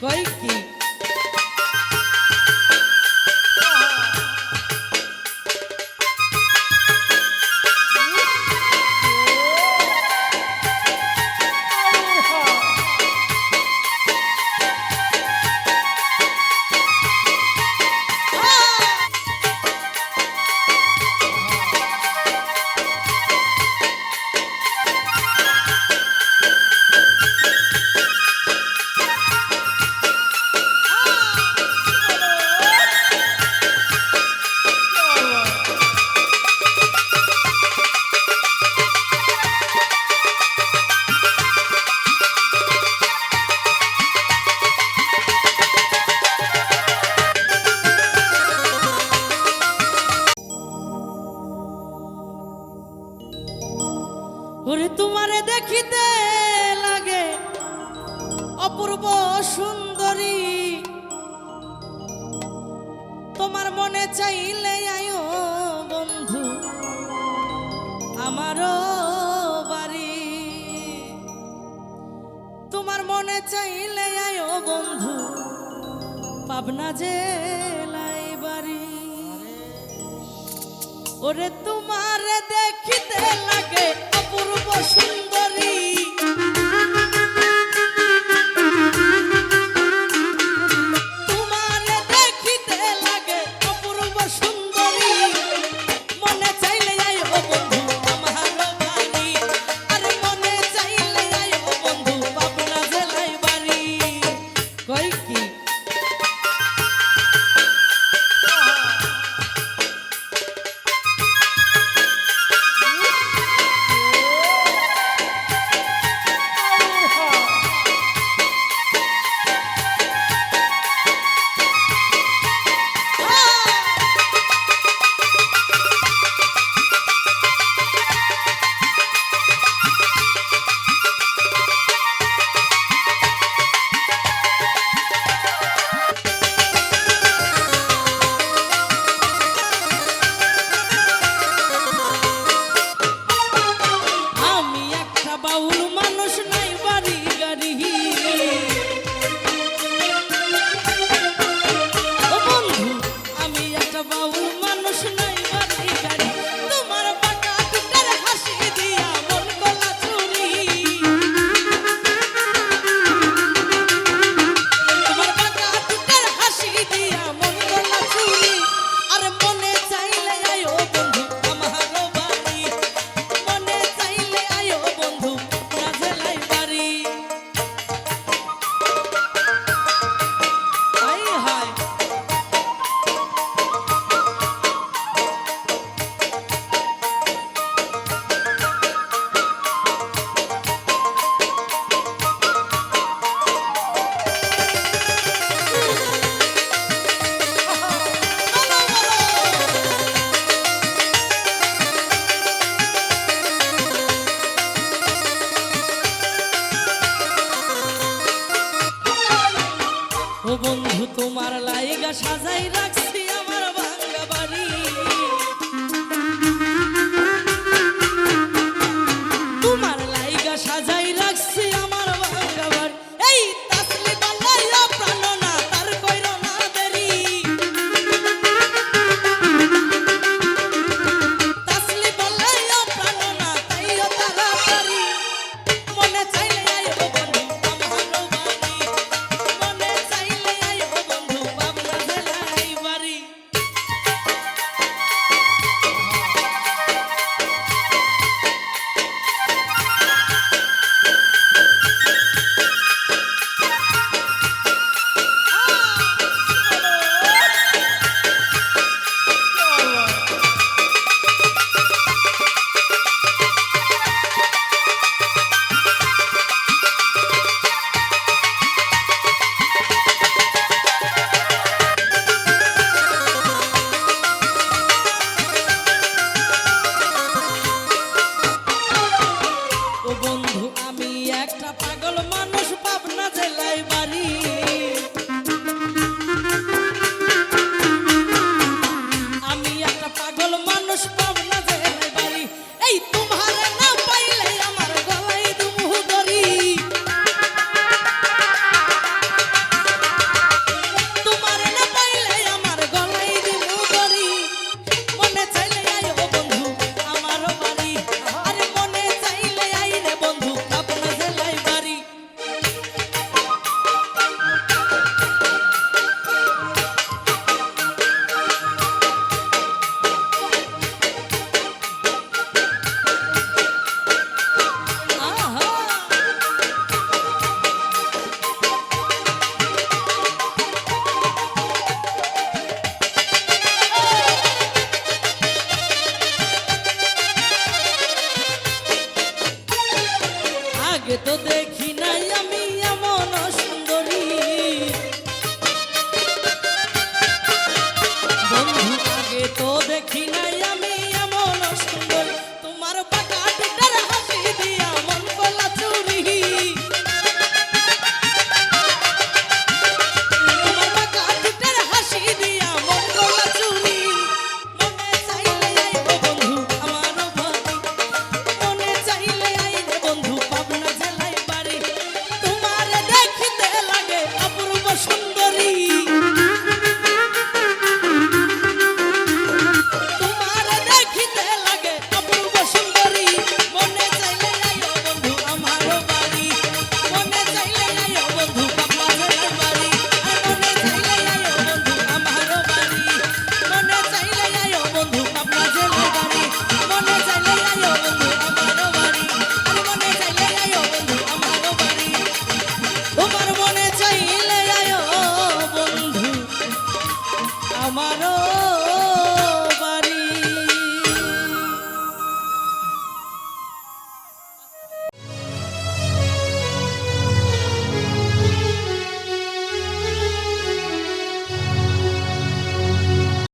কয় কি? ওরে তোমারে দেখিতে লাগে অপূর্ব সুন্দরী। তোমার মনে চাইলে আয়ো বন্ধু আমারও বাড়ি। তোমার মনে চাইলে আয়ো বন্ধু পাবনা যে বাড়ি। ওরে তোমারে দেখিতে লাগে পূর্ব সুন্দরী। বন্ধু তোমার লাইগা সাজাই রাখছি আমার বাংলা বাড়ি।